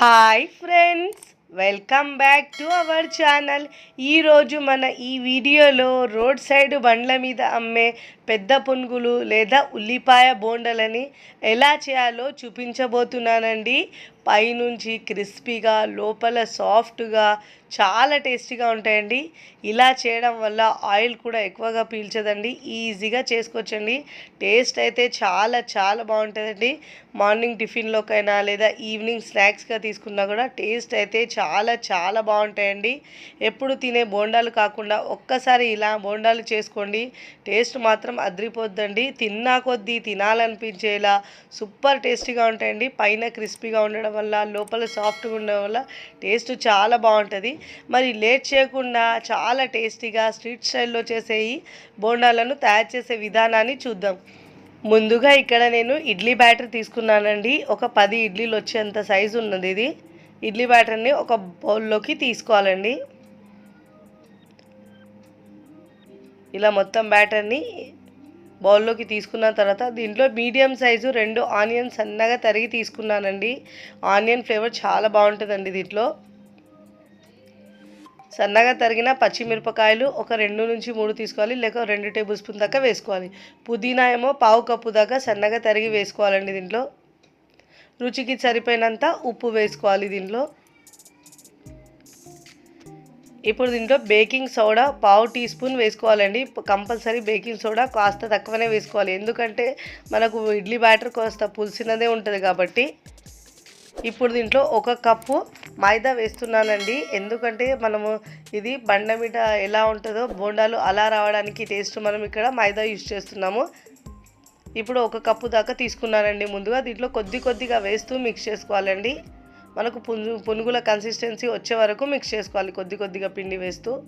Hi friends welcome back to our channel. ఈరోజు మన ఈ వీడియోలో రోడ్ సైడ్ బండ్ల మీద అమ్మే పెద్ద పునుగులు లేదా ఉల్లిపాయ బోండలని ఎలా చేయాలో చూపించబోతున్నానండి. పైనుంచి క్రిస్పీగా లోపల సాఫ్ట్గా చాలా టేస్టీగా ఉంటాయండి. ఇలా చేయడం వల్ల ఆయిల్ కూడా ఎక్కువగా పీల్చదండి. ఈజీగా చేసుకోవచ్చండి. టేస్ట్ అయితే చాలా చాలా బాగుంటుందండి. మార్నింగ్ టిఫిన్లోకైనా లేదా ఈవినింగ్ స్నాక్స్గా తీసుకున్నా కూడా టేస్ట్ అయితే చాలా చాలా చాలా బాగుంటాయండి. ఎప్పుడు తినే బోండాలు కాకుండా ఒక్కసారి ఇలా బోండాలు చేసుకోండి. టేస్ట్ మాత్రం అద్రిపోద్దండి. తిన్నా కొద్దీ తినాలనిపించేలా సూపర్ టేస్టీగా ఉంటాయండి. పైన క్రిస్పీగా ఉండడం వల్ల లోపల సాఫ్ట్గా ఉండడం వల్ల టేస్ట్ చాలా బాగుంటుంది. మరి లేట్ చేయకుండా చాలా టేస్టీగా స్ట్రీట్ స్టైల్లో చేసే ఈ బోండాలను తయారు చేసే విధానాన్ని చూద్దాం. ముందుగా ఇక్కడ నేను ఇడ్లీ బ్యాటర్ తీసుకున్నానండి. ఒక పది ఇడ్లీలు వచ్చేంత సైజు ఉన్నది ఇది. ఇడ్లీ బ్యాటర్ని ఒక బౌల్లోకి తీసుకోవాలండి. ఇలా మొత్తం బ్యాటర్ని బౌల్లోకి తీసుకున్న తర్వాత దీంట్లో మీడియం సైజు రెండు ఆనియన్ సన్నగా తరిగి తీసుకున్నానండి. ఆనియన్ ఫ్లేవర్ చాలా బాగుంటుందండి దీంట్లో. సన్నగా తరిగిన పచ్చిమిరపకాయలు ఒక రెండు నుంచి మూడు తీసుకోవాలి లేక రెండు టేబుల్ స్పూన్ దాకా వేసుకోవాలి. పుదీనా ఏమో పావు కప్పు దాకా సన్నగా తరిగి వేసుకోవాలండి దీంట్లో. రుచికి సరిపోయినంత ఉప్పు వేసుకోవాలి దీంట్లో. ఇప్పుడు దీంట్లో బేకింగ్ సోడా పావు టీ స్పూన్ వేసుకోవాలండి. కంపల్సరీ బేకింగ్ సోడా కాస్త తక్కువనే వేసుకోవాలి. ఎందుకంటే మనకు ఇడ్లీ బ్యాటర్ కాస్త పులిసినదే ఉంటుంది కాబట్టి. ఇప్పుడు దీంట్లో ఒక కప్పు మైదా వేస్తున్నానండి. ఎందుకంటే మనము ఇది బండ మీద ఎలా ఉంటుందో బోండాలు అలా రావడానికి టేస్ట్ మనం ఇక్కడ మైదా యూజ్ చేస్తున్నాము. ఇప్పుడు ఒక కప్పు దాకా తీసుకున్నానండి ముందుగా. దీంట్లో కొద్ది కొద్దిగా వేస్తూ మిక్స్ చేసుకోవాలండి. మనకు పునుగు పునుగుల కన్సిస్టెన్సీ వచ్చే వరకు మిక్స్ చేసుకోవాలి. కొద్ది కొద్దిగా పిండి వేస్తూ.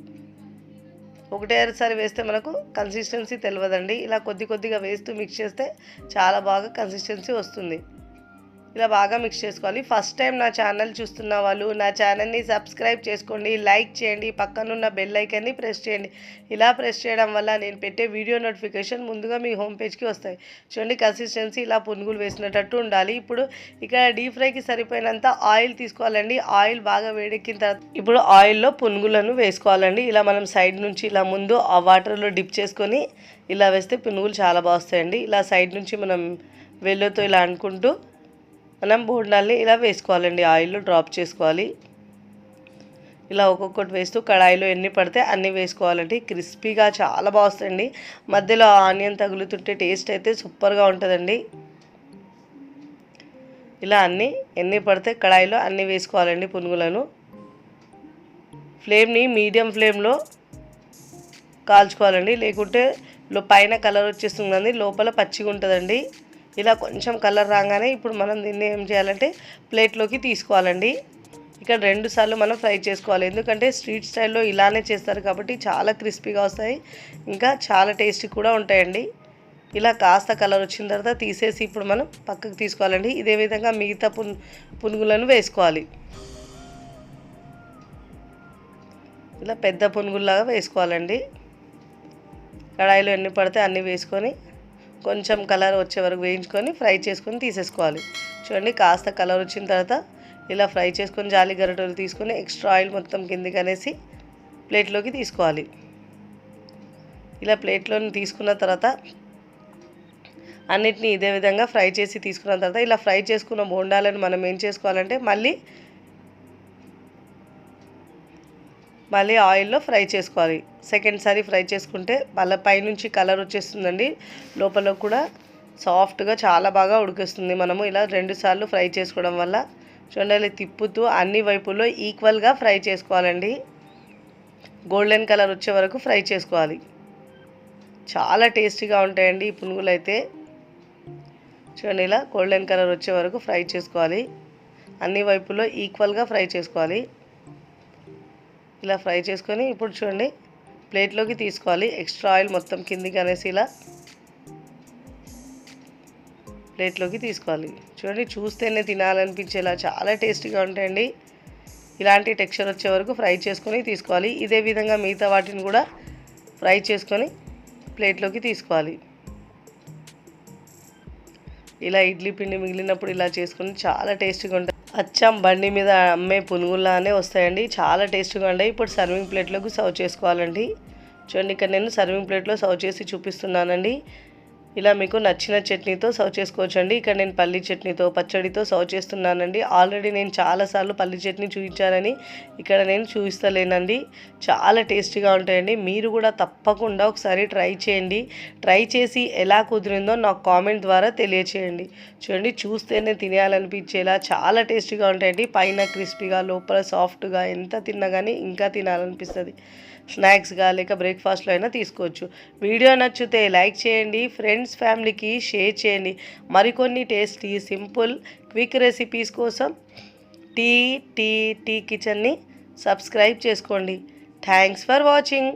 ఒకటేసారి వేస్తే మనకు కన్సిస్టెన్సీ తెలియదండి ఇలా కొద్ది కొద్దిగా వేస్తూ మిక్స్ చేస్తే చాలా బాగా కన్సిస్టెన్సీ వస్తుంది. ఇలా బాగా మిక్స్ చేసుకోవాలి. ఫస్ట్ టైం నా ఛానల్ చూస్తున్న వాళ్ళు నా ఛానల్ని సబ్స్క్రైబ్ చేసుకోండి లైక్ చేయండి పక్కనున్న బెల్ ఐకన్ని ప్రెస్ చేయండి. ఇలా ప్రెస్ చేయడం వల్ల నేను పెట్టే వీడియో నోటిఫికేషన్ ముందుగా మీ హోమ్ పేజ్కి వస్తాయి. చూడండి కన్సిస్టెన్సీ ఇలా పునుగులు వేసినట్టు ఉండాలి. ఇప్పుడు ఇక్కడ డీప్ ఫ్రైకి సరిపోయినంత ఆయిల్ తీసుకోవాలండి. ఆయిల్ బాగా వేడెక్కిన తర్వాత ఇప్పుడు ఆయిల్లో పునుగులను వేసుకోవాలండి. ఇలా మనం సైడ్ నుంచి ఇలా ముందు ఆ వాటర్లో డిప్ చేసుకొని ఇలా వేస్తే పునుగులు చాలా బాగా వస్తాయండి. ఇలా సైడ్ నుంచి మనం వెళ్ళతో ఇలా అనుకుంటూ మనం బోండాల్ని ఇలా వేసుకోవాలండి. ఆయిల్లో డ్రాప్ చేసుకోవాలి. ఇలా ఒక్కొక్కటి వేస్తూ కడాయిలో ఎన్ని పడితే అన్ని వేసుకోవాలండి. క్రిస్పీగా చాలా బాగా మధ్యలో ఆనియన్ తగులుతుంటే టేస్ట్ అయితే సూపర్గా ఉంటుందండి. ఇలా అన్ని ఎన్ని పడితే కడాయిలో అన్ని వేసుకోవాలండి పునుగులను. ఫ్లేమ్ని మీడియం ఫ్లేమ్లో కాల్చుకోవాలండి. లేకుంటే పైన కలర్ వచ్చేస్తుందండి. లోపల పచ్చిగా ఉంటుందండి ఇలా కొంచెం కలర్ రాగానే ఇప్పుడు మనం దీన్ని ఏం చేయాలంటే ప్లేట్లోకి తీసుకోవాలండి. ఇక్కడ రెండు సార్లు మనం ఫ్రై చేసుకోవాలి. ఎందుకంటే స్ట్రీట్ స్టైల్లో ఇలానే చేస్తారు కాబట్టి చాలా క్రిస్పీగా వస్తాయి. ఇంకా చాలా టేస్టీ కూడా ఉంటాయండి. ఇలా కాస్త కలర్ వచ్చిన తర్వాత తీసేసి ఇప్పుడు మనం పక్కకు తీసుకోవాలండి. ఇదే విధంగా మిగతా పున్ పునుగులను వేసుకోవాలి. ఇలా పెద్ద పునుగుల్లాగా వేసుకోవాలండి. కడాయిలో ఎన్ని పడితే అన్నీ వేసుకొని కొంచెం కలర్ వచ్చే వరకు వేయించుకొని ఫ్రై చేసుకొని తీసేసుకోవాలి. చూడండి కాస్త కలర్ వచ్చిన తర్వాత ఇలా ఫ్రై చేసుకొని జాలి గరిటెలు తీసుకొని ఎక్స్ట్రా ఆయిల్ మొత్తం కిందికి అనేసి ప్లేట్లోకి తీసుకోవాలి. ఇలా ప్లేట్లోని తీసుకున్న తర్వాత అన్నిటినీ ఇదే విధంగా ఫ్రై చేసి తీసుకున్న తర్వాత ఇలా ఫ్రై చేసుకున్న బోండాలను మనం ఏం చేసుకోవాలంటే మళ్ళీ మళ్ళీ ఆయిల్లో ఫ్రై చేసుకోవాలి. సెకండ్ సారి ఫ్రై చేసుకుంటే మళ్ళీ పైనుంచి కలర్ వచ్చేస్తుందండి. లోపల కూడా సాఫ్ట్గా చాలా బాగా ఉడికిస్తుంది మనము. ఇలా రెండు సార్లు ఫ్రై చేసుకోవడం వల్ల చూడండి తిప్పుతూ అన్ని వైపుల్లో ఈక్వల్గా ఫ్రై చేసుకోవాలండి. గోల్డెన్ కలర్ వచ్చే వరకు ఫ్రై చేసుకోవాలి. చాలా టేస్టీగా ఉంటాయండి ఈ పునుగులు అయితే చూడండి ఇలా గోల్డెన్ కలర్ వచ్చే వరకు ఫ్రై చేసుకోవాలి. అన్ని వైపుల్లో ఈక్వల్గా ఫ్రై చేసుకోవాలి. ఇలా ఫ్రై చేసుకొని ఇప్పుడు చూడండి ప్లేట్లోకి తీసుకోవాలి. ఎక్స్ట్రా ఆయిల్ మొత్తం కిందికి అనేసి ఇలా ప్లేట్లోకి తీసుకోవాలి. చూడండి చూస్తేనే తినాలనిపించేలా చాలా టేస్టీగా ఉంటాయండి. ఇలాంటి టెక్స్చర్ వచ్చే వరకు ఫ్రై చేసుకొని తీసుకోవాలి. ఇదే విధంగా మిగతా వాటిని కూడా ఫ్రై చేసుకొని ప్లేట్లోకి తీసుకోవాలి. ఇలా ఇడ్లీ పిండి మిగిలినప్పుడు ఇలా చేసుకొని చాలా టేస్టీగా ఉంటుంది అచ్చం బండి మీద అమ్మే పునుగుల్లానే వస్తాయండి. చాలా టేస్ట్గా ఉంటాయి. ఇప్పుడు సర్వింగ్ ప్లేట్లోకి సర్వ్ చేసుకోవాలండి. చూడండి ఇక్కడ నేను సర్వింగ్ ప్లేట్లో సర్వ్ చేసి చూపిస్తున్నానండి. ఇలా మీకు నచ్చిన చట్నీతో సర్వ్ చేసుకోవచ్చండి. ఇక్కడ నేను పల్లి చట్నీతో పచ్చడితో సర్వ్ చేస్తున్నానండి. ఆల్రెడీ నేను చాలాసార్లు పల్లి చట్నీ చూపించానని ఇక్కడ నేను చూపిస్తలేనండి. చాలా టేస్టీగా ఉంటాయండి. మీరు కూడా తప్పకుండా ఒకసారి ట్రై చేయండి. ట్రై చేసి ఎలా కుదిరిందో నాకు కామెంట్ ద్వారా తెలియచేయండి. చూడండి చూస్తేనే తినేయాలనిపించేలా చాలా టేస్టీగా ఉంటాయండి. పైన క్రిస్పీగా లోపల సాఫ్ట్గా ఎంత తిన్నా కానీ ఇంకా తినాలనిపిస్తుంది. స్నాక్స్గా లేక బ్రేక్ఫాస్ట్లో అయినా తీసుకోవచ్చు. వీడియో నచ్చితే లైక్ చేయండి. ఫ్రెండ్స్ ఫ్యామిలీకి షేర్ చేయండి. మరికొన్ని టేస్టీ సింపుల్ క్విక్ రెసిపీస్ కోసం టీ టీ టీ కిచెన్ని సబ్స్క్రైబ్ చేసుకోండి. Thanks for watching.